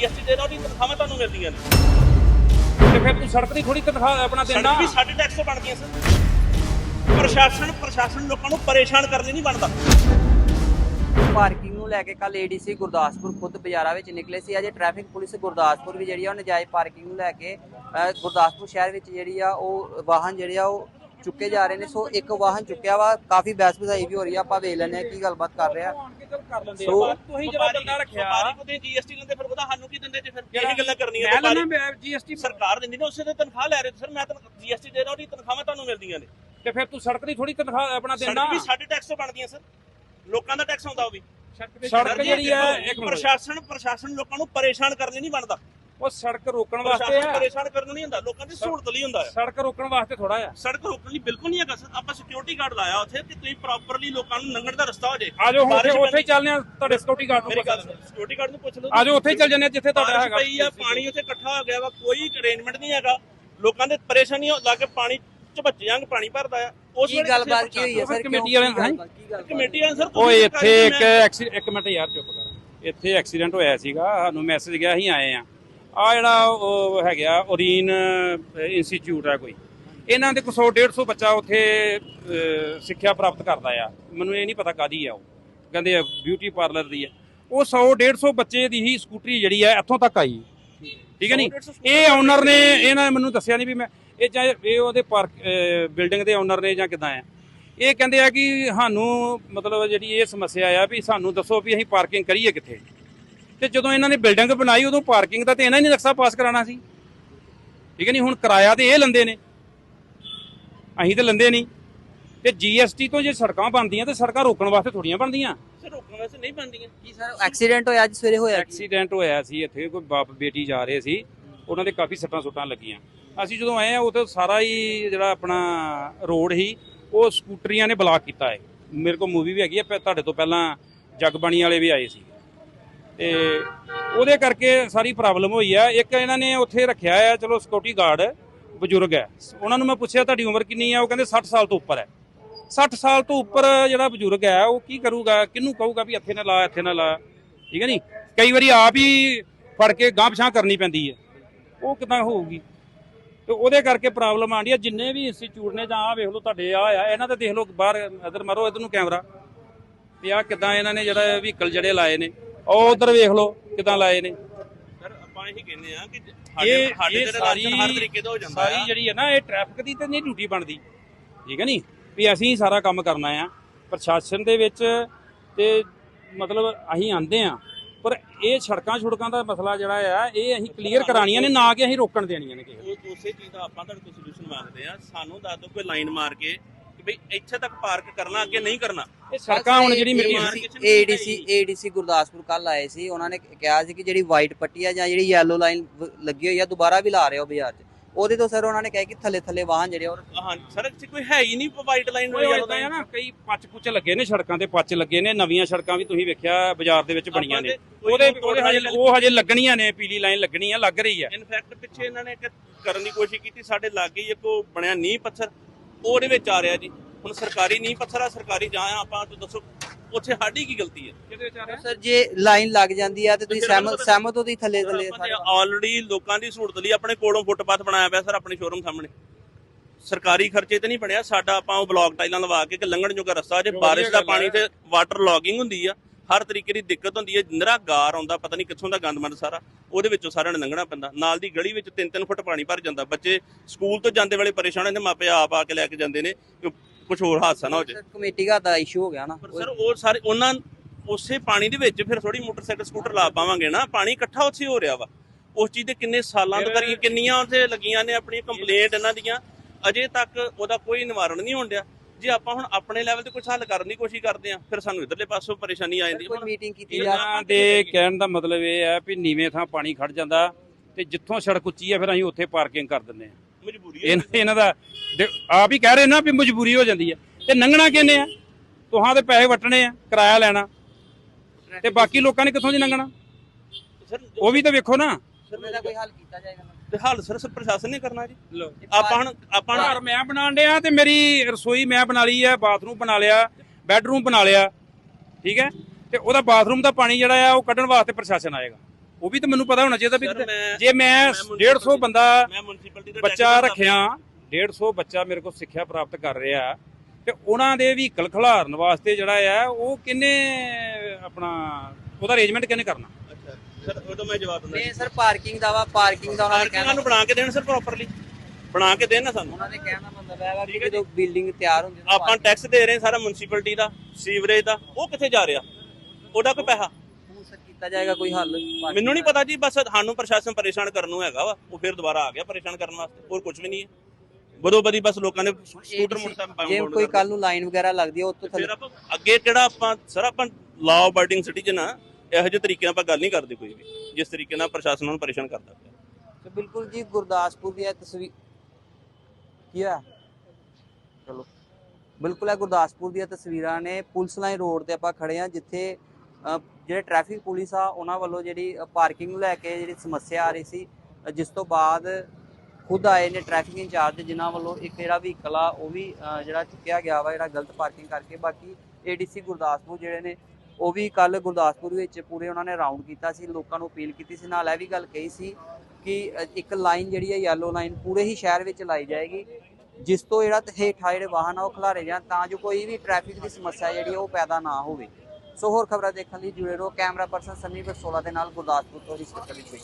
GST ਦੇ ਨਾਲ ਉਹਦੀ ਤਨਖਾਹਾਂ ਤੁਹਾਨੂੰ ਮਿਲਦੀਆਂ ਨੇ। ਤੇ ਫਿਰ ਤੂੰ ਸੜਕ ਦੀ ਥੋੜੀ ਤਨਖਾਹ ਆਪਣਾ ਦੇਣਾ। ਵੀ ਸਾਡੇ ਟੈਕਸ ਤੋਂ ਬਣਦੀਆਂ ਸਰ ਪ੍ਰਸ਼ਾਸਨ ਪ੍ਰਸ਼ਾਸਨ ਲੋਕਾਂ ਨੂੰ ਪਰੇਸ਼ਾਨ ਕਰਨ ਲਈ ਨਹੀਂ ਬਣਦਾ। ਪਾਰਕਿੰਗ ਨੂੰ ਲੈ ਕੇ ਕੱਲ ਏਡੀਸੀ ਗੁਰਦਾਸਪੁਰ ਖੁਦ ਬਾਜ਼ਾਰਾਂ ਵਿੱਚ ਨਿਕਲੇ ਸੀ। ਅਜੇ ਟ੍ਰੈਫਿਕ ਪੁਲਿਸ ਗੁਰਦਾਸਪੁਰ ਵੀ ਜਿਹੜੀ ਆ ਉਹ ਨਜਾਇਜ਼ ਪਾਰਕਿੰਗ ਨੂੰ ਲੈ ਕੇ ਅ, ਗੁਰਦਾਸਪੁਰ ਸ਼ਹਿਰ ਵਿੱਚ ਜਿਹੜੀ ਆ ਉਹ ਵਾਹਨ ਜਿਹੜੇ ਆ ਉਹ ਚੁੱਕੇ ਜਾ ਰਹੇ ਨੇ ਸੋ ਇੱਕ ਵਾਹਨ ਚੁੱਕਿਆ ਵਾ ਕਾਫੀ ਬਹਿਸ ਬਸਾਈ ਵੀ ਹੋ ਰਹੀ ਆ ਆਪਾਂ ਵੇਖ ਆ ਕੀ ਗੱਲਬਾਤ ਕਰ ਰਿਹਾ। ਸੋ- ਤੁਸੀਂ ਜਿਹੜਾ ਬੰਦਾ ਰੱਖਿਆ। ਵਪਾਰੀ ਕੋਲ ਜੀਐਸਟੀ ਲੈਂਦੇ ਫਿਰ ਉਹਦਾ ਸਾਨੂੰ ਕੀ ਦਿੰਦੇ ਜੇ ਫਿਰ? ਇਹੀ ਗੱਲਾਂ ਕਰਨੀਆਂ ਮੈਂ ਲੈਣਾ ਜੀਐਸਟੀ ਸਰਕਾਰ ਦਿੰਦੀ ਨੇ ਉਸੇ ਤੇ ਤਨਖਾਹ ਲੈ ਰਹੇ ਸਰ ਮੈਂ ਤਾਂ ਜੀਐਸਟੀ ਦੇ ਰਿਹਾ ਉਹਦੀ ਤਨਖਾਹਾਂ ਤੁਹਾਨੂੰ ਮਿਲਦੀਆਂ ਨੇ। ਤੇ ਫਿਰ ਤੂੰ ਸੜਕ ਦੀ ਥੋੜੀ ਤਨਖਾਹ ਆਪਣਾ ਦੇਣਾ ਸੜਕ ਵੀ ਸਾਡੇ ਟੈਕਸ ਤੋਂ ਬਣਦੀਆਂ ਸਰ। ਲੋਕਾਂ ਦਾ ਟੈਕਸ ਆਉਂਦਾ ਉਹ ਵੀ। ਸੜਕ ਜਿਹੜੀ ਹੈ ਇੱਕ ਪ੍ਰਸ਼ਾਸਨ ਪ੍ਰਸ਼ਾਸਨ ਲੋਕਾਂ ਨੂੰ ਪਰੇਸ਼ਾਨ ਕਰਨ ਲਈ ਨਹੀਂ ਬਣਦਾ। ਉਹ ਸੜਕ ਰੋਕਣ ਵਾਸਤੇ ਪ੍ਰਸ਼ਾਸਨ ਆ। ਪਰੇਸ਼ਾਨ ਕਰਨ ਨੂੰ ਨਹੀਂ ਹੁੰਦਾ ਲੋਕਾਂ ਦੀ ਸਹੂਲਤ ਲਈ ਹੁੰਦਾ ਹੈ। ਸੜਕ ਰੋਕਣ ਵਾਸਤੇ ਥੋੜਾ ਆ ਸੜਕ ਰੋਕਣ ਲਈ ਬਿਲਕੁਲ ਨਹੀਂ ਹੈਗਾ ਸਰ ਆਪਾਂ ਸਿਕਿਉਰਿਟੀ ਗਾਰਡ ਲਾਇਆ ਉੱਥੇ ਕਿ ਤੁਸੀਂ ਪ੍ਰੋਪਰਲੀ ਲੋਕਾਂ ਨੂੰ ਲੰਘਣ ਦਾ ਰਸਤਾ ਹੋ ਜਾਏ ਆਜੋ ਹੁਣ ਉੱਥੇ ਉੱਥੇ ਹੀ ਚੱਲਦੇ ਆ ਤੁਹਾਡੇ ਸਿਕਿਉਰਿਟੀ ਗਾਰਡ ਮੇਰੀ ਗੱਲ ਨੂੰ ਸਿਕਿਉਰਿਟੀ ਗਾਰਡ ਨੂੰ ਪੁੱਛ ਲਓ। ਆਜੋ ਉੱਥੇ ਹੀ ਚੱਲ ਜੰਨੇ ਜਿੱਥੇ ਤੁਹਾਡਾ ਹੈਗਾ। ਪਈ ਆ ਪਾਣੀ ਉੱਥੇ ਇਕੱਠਾ ਹੋ ਗਿਆ ਵਾ ਕੋਈ ਅਰੇਂਜਮੈਂਟ ਨਹੀਂ ਹੈਗਾ। ਲੋਕਾਂ ਦੇ ਪਰੇਸ਼ਾਨੀ ਲਾ ਕੇ ਪਾਣੀ ਚ ਬੱਚੇ ਜਾਂਗ ਪਾਣੀ ਭਰਦਾ ਆ। ਉਸ ਕੀ ਵੇਲੇ ਗੱਲਬਾਤ ਕੀ ਹੋਈ ਹੈ ਸਰ? ਕਮੇਟੀ ਵਾਲਿਆਂ ਨੂੰ ਗੱਲ ਕਮੇਟੀ ਆ ਸਰ ਤੁਸੀਂ ਇੱਥੇ ਇੱਕ ਇੱਕ ਮਿੰਟ ਯਾਰ ਚੁੱਪ ਕਰ। ਇੱਥੇ ਐਕਸੀਡੈਂਟ ਹੋਇਆ ਸੀਗਾ ਸਾਨੂੰ ਮੈਸੇਜ ਗਿਆ ਅਸੀਂ ਆਏ ਆ ਆ ਜਿਹੜਾ ਉਹ ਹੈਗਾ ਓਰੀਨ ਇੰਸਟੀਚਿਊਟ ਹੈ ਕੋਈ। ਇਹਨਾਂ ਦੇ 100 150 ਬੱਚਾ ਉੱਥੇ ਸਿੱਖਿਆ ਪ੍ਰਾਪਤ ਕਰਦਾ ਆ। ਮੈਨੂੰ ਇਹ ਨਹੀਂ ਪਤਾ ਕਾਦੀ ਆ ਉਹ। ਕਹਿੰਦੇ ਆ ਬਿਊਟੀ ਪਾਰਲਰ ਦੀ ਆ। ਉਹ 100 150 ਬੱਚੇ ਦੀ ਹੀ ਸਕੂਟਰੀ ਜਿਹੜੀ ਆ ਇੱਥੋਂ ਤੱਕ ਆਈ। ਠੀਕ ਹੈ ਨਹੀਂ 100 ਇਹ ਓਨਰ ਨੇ ਇਹਨਾਂ ਨੇ ਮੈਨੂੰ ਦੱਸਿਆ ਨਹੀਂ ਵੀ ਮੈਂ ਇਹ ਚਾਹੇ ਇਹ ਉਹਦੇ ਪਾਰਕ ਬਿਲਡਿੰਗ ਦੇ ਓਨਰ ਨੇ ਜਾਂ ਕਿਦਾਂ ਆ। ਇਹ ਕਹਿੰਦੇ ਆ ਕਿ ਸਾਨੂੰ ਮਤਲਬ ਜਿਹੜੀ ਇਹ ਸਮੱਸਿਆ ਆ ਵੀ ਸਾਨੂੰ ਦੱਸੋ ਵੀ ਅਸੀਂ ਪਾਰਕਿੰਗ ਕਰੀਏ ਕਿੱਥੇ। ਤੇ ਜਦੋਂ ਇਹਨਾਂ ਨੇ ਬਿਲਡਿੰਗ ਬਣਾਈ ਉਦੋਂ ਪਾਰਕਿੰਗ ਦਾ ਤੇ ਇਹਨਾਂ ਨਹੀਂ ਨਕਸ਼ਾ ਪਾਸ ਕਰਾਉਣਾ ਸੀ। ਠੀਕ ਹੈ ਨਹੀਂ ਹੁਣ ਕਿਰਾਇਆ ਤੇ ਇਹ ਲੰਦੇ ਨੇ। ਅਸੀਂ ਤੇ ਲੰਦੇ ਨਹੀਂ। ਤੇ ਜੀਐਸਟੀ ਤੋਂ ਜੇ ਸੜਕਾਂ ਬਣਦੀਆਂ ਤੇ ਸੜਕਾਂ ਰੋਕਣ ਵਾਸਤੇ ਥੋੜੀਆਂ ਬਣਦੀਆਂ। ਸਰ ਰੋਕਣ ਵਾਸਤੇ ਨਹੀਂ ਬਣਦੀਆਂ। ਕੀ ਸਰ ਐਕਸੀਡੈਂਟ ਹੋਇਆ ਅੱਜ ਸਵੇਰੇ ਹੋਇਆ? ਐਕਸੀਡੈਂਟ ਹੋਇਆ ਸੀ ਇੱਥੇ ਕੋਈ ਬਾਪ ਬੇਟੀ ਜਾ ਰਹੇ ਸੀ। ਉਹਨਾਂ ਦੇ ਕਾਫੀ ਸੱਟਾਂ ਸੁੱਟਾਂ ਲੱਗੀਆਂ। ਅਸੀਂ ਜਦੋਂ ਆਏ ਆ ਉੱਥੇ ਸਾਰਾ ਹੀ ਜਿਹੜਾ ਆਪਣਾ ਰੋਡ ਹੀ ਉਹ ਸਕੂਟਰੀਆਂ ਨੇ ਬਲਾਕ ਕੀਤਾ ਹੈ। ਮੇਰੇ ਕੋਲ ਮੂਵੀ ਵੀ ਹੈਗੀ ਹੈ ਤੁਹਾਡੇ ਤੋਂ ਪਹਿਲਾਂ ਜਗਬਾਣੀ ਵਾਲੇ ਵੀ ਆਏ ਸੀ। ਤੇ ਉਹਦੇ ਕਰਕੇ ਸਾਰੀ ਪ੍ਰੋਬਲਮ ਹੋਈ ਆ। ਇੱਕ ਇਹਨਾਂ ਨੇ ਉੱਥੇ ਰੱਖਿਆ ਆ, ਚਲੋ ਸਿਕਿਉਰਿਟੀ ਗਾਰਡ ਬਜ਼ੁਰਗ ਹੈ। ਉਹਨਾਂ ਨੂੰ ਮੈਂ ਪੁੱਛਿਆ, ਤੁਹਾਡੀ ਉਮਰ ਕਿੰਨੀ ਆ? ਉਹ ਕਹਿੰਦੇ 60 ਸਾਲ ਤੋਂ ਉੱਪਰ ਹੈ। 60 ਸਾਲ ਤੋਂ ਉੱਪਰ ਜਿਹੜਾ ਬਜ਼ੁਰਗ ਹੈ, ਉਹ ਕੀ ਕਰੂਗਾ? ਕਿਹਨੂੰ ਕਹੂਗਾ ਵੀ ਇੱਥੇ ਨਾ ਲਾ, ਇੱਥੇ ਨਾ ਲਾ? ਠੀਕ ਹੈ ਨਹੀਂ ਕਈ ਵਾਰੀ ਆਪ ਹੀ ਫੜ ਕੇ ਗਾਂਹ ਪਛਾਂ ਕਰਨੀ ਪੈਂਦੀ ਹੈ। ਉਹ ਕਿਦਾਂ ਹੋਊਗੀ? ਤੇ ਉਹਦੇ ਕਰਕੇ ਪ੍ਰੋਬਲਮ ਆਂਦੀ ਹੈ ਜਿੰਨੇ ਵੀ ਇੰਸਟੀਚਿਊਟ ਨੇ ਜਾਂ ਆ ਵੇਖ ਲਓ ਤੁਹਾਡੇ ਆ ਆ, ਇਹਨਾਂ ਦਾ ਦੇਖ ਲਓ, ਬਾਹਰ ਇਧਰ ਮਾਰੋ, ਇਧਰ ਨੂੰ ਕੈਮਰਾ। ਵੀ ਆ ਕਿਦਾਂ ਇਹਨਾਂ ਨੇ ਜਿਹੜਾ ਵਹੀਕਲ ਜਿਹੜੇ ਲਾਏ ਨੇ। ਉਹ ਉਧਰ ਵੇਖ ਲਓ ਕਿਦਾਂ ਲਾਏ ਨੇ। ਸਰ ਆਪਾਂ ਇਹੀ ਕਹਿੰਦੇ ਆ ਕਿ ਇਹ ਸਾਡੇ ਸਾਡੇ ਇਹ ਤੇ ਰਾਸ਼ਨ ਹਰ ਤਰੀਕੇ ਦਾ ਹੋ ਜਾਂਦਾ ਸਾਰੀ ਆ। ਜਿਹੜੀ ਹੈ ਨਾ ਇਹ ਟ੍ਰੈਫਿਕ ਦੀ ਤੇ ਨਹੀਂ ਡਿਊਟੀ ਬਣਦੀ। ਠੀਕ ਹੈ ਨਹੀਂ ਵੀ ਅਸੀਂ ਸਾਰਾ ਕੰਮ ਕਰਨਾ ਆ। ਪ੍ਰਸ਼ਾਸਨ ਦੇ ਵਿੱਚ ਤੇ ਮਤਲਬ ਅਸੀਂ ਆਂਦੇ ਆ ਪਰ ਇਹ ਸੜਕਾਂ ਛੁੜਕਾਂ ਦਾ ਮਸਲਾ ਜਿਹੜਾ ਆ ਇਹ ਅਸੀਂ ਕਲੀਅਰ ਕਰਾਣੀਆਂ ਨੇ ਨਾ ਕਿ ਅਸੀਂ ਰੋਕਣ ਦੇਣੀਆਂ ਨੇ ਕਿਸੇ ਨੂੰ। ਉਹ ਉਸੇ ਚੀਜ਼ ਦਾ ਆਪਾਂ ਤੁਹਾਡੇ ਤੋਂ ਸੋਲੂਸ਼ਨ ਮੰਗਦੇ ਆ ਸਾਨੂੰ ਦੱਸ ਦਿਓ ਕੋਈ ਲਾਈਨ ਮਾਰ ਕੇ ਕਿ ਬਈ ਇੱਥੇ ਤੱਕ ਪਾਰਕ ਕਰਨਾ ਅੱਗੇ ਨਹੀਂ ਕਰਨਾ। ਇਹ ਸੜਕਾਂ ਹੁਣ ਜਿਹੜੀ ਮਿੱਟੀ ਏਡੀਸੀ ਏਡੀਸੀ ਗੁਰਦਾਸਪੁਰ ਕੱਲ ਆਏ ਸੀ ਉਹਨਾਂ ਨੇ ਕਿਹਾ ਸੀ ਕਿ ਜਿਹੜੀ ਵਾਈਟ ਪੱਟੀ ਆ ਜਾਂ ਜਿਹੜੀ ਯੈਲੋ ਲਾਈਨ ਲੱਗੀ ਹੋਈ ਆ ਦੁਬਾਰਾ ਵੀ ਲਾ ਰਹੇ ਹੋ ਬਾਜ਼ਾਰ 'ਚ। ਉਹਦੇ ਤੋਂ ਸਰ ਉਹਨਾਂ ਨੇ ਕਿਹਾ ਕਿ ਥੱਲੇ ਥੱਲੇ ਵਾਹਨ ਜਿਹੜੇ ਉਹ ਹਾਂ ਸਰ ਇੱਥੇ ਕੋਈ ਹੈ ਹੀ ਨਹੀਂ ਵਾਈਟ ਲਾਈਨ ਉਹ ਇਦਾਂ ਆ ਨਾ ਕਈ ਪੱਚ ਪੁੱਚ ਲੱਗੇ ਨੇ ਸੜਕਾਂ ਤੇ ਪੱਚ ਲੱਗੇ ਨੇ ਨਵੀਆਂ ਸੜਕਾਂ ਵੀ ਤੁਸੀਂ ਵੇਖਿਆ ਬਾਜ਼ਾਰ ਦੇ ਵਿੱਚ ਬਣੀਆਂ ਨੇ। ਉਹਦੇ ਉਹਦੇ ਹਜੇ ਉਹ ਹਜੇ ਲੱਗਣੀਆਂ ਨੇ ਪੀਲੀ ਲਾਈਨ ਲੱਗਣੀ ਆ ਲੱਗ ਰਹੀ ਆ। ਇਨਫੈਕਟ ਪਿੱਛੇ ਇਹਨਾਂ ਨੇ ਇੱਕ ਕਰਨ ਦੀ ਕੋਸ਼ਿਸ਼ ਕੀਤੀ ਸਾਡੇ ਲਾਗੇ ਹੀ ਇੱਕ ਉਹ ਬਣਿਆ ਨੀਂਹ ਪੱਥਰ। ਉਹਦੇ ਵਿੱਚ ਆ ਰਿਹਾ ਜੀ ਹੁਣ ਸਰਕਾਰੀ ਨੀਂਹ ਪੱਥਰ ਆ ਸਰਕਾਰੀ ਜਾਂ ਆਪਾਂ ਦੱਸੋ ਉੱਥੇ ਸਾਡੀ ਕੀ ਗਲਤੀ ਹੈ ਕਿਹਦੇ ਵਿੱਚ ਆ ਰਿਹਾ ਸਰ ਜੇ ਲਾਈਨ ਲੱਗ ਜਾਂਦੀ ਆ ਤੇ ਤੁਸੀਂ ਸਹਿਮਤ ਸਹਿਮਤ ਹੋ ਤੁਸੀਂ ਥੱਲੇ ਥੱਲੇ। ਆਲਰੇਡੀ ਲੋਕਾਂ ਦੀ ਸਹੂਲਤ ਲਈ ਆਪਣੇ ਕੋਲੋਂ ਫੁੱਟਪਾਥ ਬਣਾਇਆ ਪਿਆ ਸਰ ਆਪਣੇ ਸ਼ੋਰੂਮ ਸਾਹਮਣੇ ਸਰਕਾਰੀ ਖਰਚੇ ਤੇ ਨਹੀਂ ਬਣਿਆ ਸਾਡਾ ਆਪਾਂ ਉਹ ਬਲੌਕ ਟਾਈਲਾਂ ਲਵਾ ਕੇ ਕਿ ਲੰਘਣ ਜੋਗਾ ਰਸਤਾ ਜੇ ਬਾਰਿਸ਼ ਦਾ ਪਾਣੀ। ਤੇ ਵਾਟਰ ਲੌਗਿੰਗ ਹੁੰਦੀ ਆ ਹਰ ਤਰੀਕੇ ਦੀ ਦਿੱਕਤ ਹੁੰਦੀ ਹੈ ਨਿਰਾ ਗਾਰ ਆਉਂਦਾ ਪਤਾ ਨਹੀਂ ਕਿੱਥੋਂ ਦਾ ਗੰਦਮੰਦ ਸਾਰਾ ਉਹਦੇ ਵਿੱਚੋਂ ਸਾਰਿਆਂ ਨੂੰ ਲੰਘਣਾ ਪੈਂਦਾ। ਨਾਲ ਦੀ ਗਲੀ ਵਿੱਚ 3-3 ਫੁੱਟ ਪਾਣੀ ਭਰ ਜਾਂਦਾ। ਬੱਚੇ ਸਕੂਲ ਤੋਂ ਜਾਂਦੇ ਵੇਲੇ ਪਰੇਸ਼ਾਨ ਹੁੰਦੇ ਮਾਪੇ ਆਪ ਆ ਕੇ ਲੈ ਕੇ ਜਾਂਦੇ ਨੇ ਕੁਝ ਹੋਰ ਹਾਦਸਾ ਨਾ ਹੋ ਜਾਏ। ਸਰ ਕਮੇਟੀ ਘਰ ਦਾ ਇਸ਼ੂ ਹੋ ਗਿਆ ਨਾ। ਪਰ ਸਰ ਉਹ ਸਾਰੇ ਉਹਨਾਂ ਉਸੇ ਪਾਣੀ ਦੇ ਵਿੱਚ ਫਿਰ ਥੋੜੀ ਮੋਟਰਸਾਈਕਲ ਸਕੂਟਰ ਲਾ ਪਾਵਾਂਗੇ ਨਾ ਪਾਣੀ ਇਕੱਠਾ ਉੱਥੇ ਹੋ ਰਿਹਾ ਵਾ। ਉਸ ਚੀਜ਼ ਦੇ ਕਿੰਨੇ ਸਾਲਾਂ ਤੋਂ ਕਰੀ ਕਿੰਨੀਆਂ ਉੱਥੇ ਲੱਗੀਆਂ ਨੇ ਆਪਣੀ ਕੰਪਲੇਂਟ ਇਹਨਾਂ ਦੀਆਂ ਅਜੇ ਤੱਕ ਉਹਦਾ ਕੋਈ ਨਿਵਾਰਣ ਨਹੀਂ ਹੋਣ ਡਿਆ। ਜੇ ਆਪਾਂ ਹੁਣ ਆਪਣੇ ਲੈਵਲ ਤੇ ਕੁਝ ਹੱਲ ਕਰਨ ਦੀ ਕੋਸ਼ਿਸ਼ ਕਰਦੇ ਆ ਫਿਰ ਸਾਨੂੰ ਇਧਰਲੇ ਪਾਸੋਂ ਪਰੇਸ਼ਾਨੀ ਆ ਜਾਂਦੀ ਕੋਈ ਮੀਟਿੰਗ ਕੀਤੀ ਜਾ ਇਹਨਾਂ ਦੇ ਕਹਿਣ ਦਾ ਮਤਲਬ ਇਹ ਹੈ ਵੀ ਨੀਵੇਂ ਥਾਂ ਪਾਣੀ ਖੜ ਜਾਂਦਾ ਤੇ ਜਿੱਥੋਂ ਸੜਕ ਉੱਚੀ ਹੈ ਫਿਰ ਅਸੀਂ ਉੱਥੇ ਪਾਰਕਿੰਗ ਕਰ ਦਿੰਦੇ ਆ ਮਜਬੂਰੀ ਹੈ। ਇਹਨਾਂ ਦਾ ਆਪ ਹੀ ਕਹਿ ਰਹੇ ਨਾ ਵੀ ਮਜਬੂਰੀ ਹੋ ਜਾਂਦੀ ਹੈ। ਤੇ ਲੰਘਣਾ ਕਿੰਨੇ ਆ? ਤੁਹਾਂ ਦੇ ਪੈਸੇ ਵਟਣੇ ਆ ਕਿਰਾਇਆ ਲੈਣਾ। ਤੇ ਬਾਕੀ ਲੋਕਾਂ ਨੇ ਕਿੱਥੋਂ ਦੀ ਲੰਘਣਾ ਉਹ ਵੀ ਤਾਂ ਵੇਖੋ ਨਾ। ਕੋਈ ਹੱਲ ਕੀਤਾ ਜਾਏਗਾ ਤੇ ਹੱਲ ਸਰ ਸਰ ਪ੍ਰਸ਼ਾਸਨ ਨੇ ਕਰਨਾ ਜੀ। ਆਪਾਂ ਹੁਣ ਆਪਾਂ ਹੁਣ ਘਰ ਮੈਂ ਬਣਾਉਣ ਡਿਆ ਤੇ ਮੇਰੀ ਰਸੋਈ ਮੈਂ ਬਣਾ ਲਈ ਹੈ ਬਾਥਰੂਮ ਬਣਾ ਲਿਆ ਬੈੱਡਰੂਮ ਬਣਾ ਲਿਆ ਠੀਕ ਹੈ? ਤੇ ਉਹਦਾ ਬਾਥਰੂਮ ਦਾ ਪਾਣੀ ਜਿਹੜਾ ਆ ਉਹ ਕੱਢਣ ਵਾਸਤੇ ਪ੍ਰਸ਼ਾਸਨ ਆਏਗਾ। ਉਹ ਵੀ ਤਾਂ ਮੈਨੂੰ ਪਤਾ ਹੋਣਾ ਚਾਹੀਦਾ ਵੀ ਮੈਂ- ਜੇ ਮੈਂ ਮੈਂ 150 ਬੰਦਾ ਮੈਂ municipality ਦਾ ਬੱਚਾ tax ਰੱਖਿਆ 150 ਬੱਚਾ ਮੇਰੇ ਕੋਲ ਸਿੱਖਿਆ ਪ੍ਰਾਪਤ ਕਰ ਰਿਹਾ ਤੇ ਉਹਨਾਂ ਦੇ ਵਹੀਕਲ ਖਿਲਾਰਨ ਵਾਸਤੇ ਜਿਹੜਾ ਆ ਉਹ ਕਿੰਨੇ ਆਪਣਾ ਉਹਦਾ ਅਰੇਂਜਮੈਂਟ ਕਿੰਨੇ ਕਰਨਾ? ਸਰ ਤਾਂ ਮੈਂ ਜਵਾਬ ਦਿੰਦਾ। ਨਹੀਂ ਸਰ ਪਾਰਕਿੰਗ ਦਾ ਵਾ ਪਾਰਕਿੰਗ ਦਾ ਉਹਨਾਂ ਨੇ ਪਾਰਕਿੰਗਾਂ ਕਹਿਣਾ ਨੂੰ ਬਣਾ ਕੇ ਦੇਣ ਸਰ ਪ੍ਰੋਪਰਲੀ ਬਣਾ ਕੇ ਦੇਣ ਨਾ ਸਾਨੂੰ? ਉਹਨਾਂ ਦੇ ਕਹਿਣ ਦਾ ਮਤਲਬ ਹੈ ਕਿ ਜਦੋਂ ਬਿਲਡਿੰਗ ਤਿਆਰ ਹੁੰਦੀ ਹੈ ਆਪਾਂ ਟੈਕਸ ਦੇ ਰਹੇ ਹਾਂ ਸਾਰਾ ਮਿਊਨਿਸਪੈਲਿਟੀ ਦਾ ਸੀਵਰੇਜ ਦਾ ਉਹ ਕਿੱਥੇ ਜਾ ਰਿਹਾ? ਉਹਦਾ ਕੋਈ ਪੈਸਾ? ਹੁਣ ਸਰ ਕੀਤਾ ਜਾਏਗਾ ਕੋਈ ਹੱਲ? ਮੈਨੂੰ ਨਹੀਂ ਪਤਾ ਜੀ ਬਸ ਸਾਨੂੰ ਪ੍ਰਸ਼ਾਸਨ ਪਰੇਸ਼ਾਨ ਕਰਨ ਨੂੰ ਹੈਗਾ ਵਾ। ਉਹ ਫਿਰ ਦੁਬਾਰਾ ਆ ਗਿਆ ਪਰੇਸ਼ਾਨ ਕਰਨ ਵਾਸਤੇ ਹੋਰ ਕੁਝ ਵੀ ਨਹੀਂ ਹੈ। ਬਦੋ ਬਦੀ ਬਸ ਲੋਕਾਂ ਨੇ ਸਕੂਟਰ ਮੋਟਰਸਾਈਕਲ ਜੇ ਕੋਈ ਕੱਲ ਨੂੰ ਲਾਈਨ ਵਗੈਰਾ ਲੱਗਦੀ ਹੈ ਉੱਥੋਂ ਥੱਲੇ ਫਿਰ ਆਪਾਂ ਅੱਗੇ ਕਿਹੜਾ ਆਪਾਂ ਸਰ ਆਪਾਂ ਲਾਅ ਅਬਾਈਡਿੰਗ ਸਿਟੀਜ਼ਨ ਆ ਇਹੋ ਜਿਹੇ ਤਰੀਕੇ ਨਾਲ ਆਪਾਂ ਗੱਲ ਨਹੀਂ ਕਰਦੇ ਕੋਈ ਵੀ ਜਿਸ ਤਰੀਕੇ ਨਾਲ ਪ੍ਰਸ਼ਾਸਨ ਨੂੰ ਪਰੇਸ਼ਾਨ ਕਰਦਾ ਪਿਆ। ਤੇ ਬਿਲਕੁਲ ਜੀ ਗੁਰਦਾਸਪੁਰ ਦੀ ਇਹ ਤਸਵੀਰ ਕੀ ਆ? ਚਲੋ ਬਿਲਕੁਲ ਇਹ ਗੁਰਦਾਸਪੁਰ ਦੀਆਂ ਤਸਵੀਰਾਂ ਨੇ ਪੁਲਿਸ ਲਾਈਨ ਰੋਡ ਤੇ ਆਪਾਂ ਖੜੇ ਆ ਜਿੱਥੇ ਜਿਹੜੇ ਟ੍ਰੈਫਿਕ ਪੁਲਿਸ ਆ ਉਹਨਾਂ ਵੱਲੋਂ ਜਿਹੜੀ ਪਾਰਕਿੰਗ ਨੂੰ ਲੈ ਕੇ ਜਿਹੜੀ ਸਮੱਸਿਆ ਆ ਰਹੀ ਸੀ ਜਿਸ ਤੋਂ ਬਾਅਦ ਖੁਦ ਆਏ ਨੇ ਟ੍ਰੈਫਿਕ ਇੰਚਾਰਜ ਜਿਨ੍ਹਾਂ ਵੱਲੋਂ ਇੱਕ ਜਿਹੜਾ ਵਹੀਕਲ ਆ ਉਹ ਵੀ ਜਿਹੜਾ ਚੁੱਕਿਆ ਗਿਆ ਵਾ ਜਿਹੜਾ ਗਲਤ ਪਾਰਕਿੰਗ ਕਰਕੇ ਬਾਕੀ ਏਡੀਸੀ ਗੁਰਦਾਸਪੁਰ ਜਿਹੜੇ ਨੇ ਉਹ ਵੀ ਕੱਲ ਗੁਰਦਾਸਪੁਰ ਵਿੱਚ ਪੂਰੇ ਉਹਨਾਂ ਨੇ ਰਾਉਂਡ ਕੀਤਾ ਸੀ, ਲੋਕਾਂ ਨੂੰ ਅਪੀਲ ਕੀਤੀ ਸੀ। ਨਾਲ ਇਹ ਵੀ ਗੱਲ ਕਹੀ ਸੀ ਕਿ ਇੱਕ ਲਾਈਨ ਜਿਹੜੀ ਹੈ ਯੈਲੋ ਲਾਈਨ ਪੂਰੇ ਹੀ ਸ਼ਹਿਰ ਵਿੱਚ ਲਾਈ ਜਾਏਗੀ। ਜਿਸ ਤੋਂ ਜਿਹੜਾ ਹੇਠਾਂ ਜਿਹੜੇ ਵਾਹਨ ਆ ਉਹ ਖਿਲਾਰੇ ਜਾਣ, ਤਾਂ ਜੋ ਕੋਈ ਵੀ ਟ੍ਰੈਫਿਕ ਦੀ ਸਮੱਸਿਆ ਜਿਹੜੀ ਆ ਉਹ ਪੈਦਾ ਨਾ ਹੋਵੇ। ਸੋ ਹੋਰ ਖਬਰਾਂ ਦੇਖਣ ਲਈ ਜੁੜੇ ਰਹੋ। ਕੈਮਰਾ ਪਰਸਨ ਸੰਨੀ ਪਰ 16 ਦੇ ਨਾਲ ਗੁਰਦਾਸਪੁਰ ਤੋਂ ਰਿਸ਼ਤੇ ਕਲੀ ਹੋਈ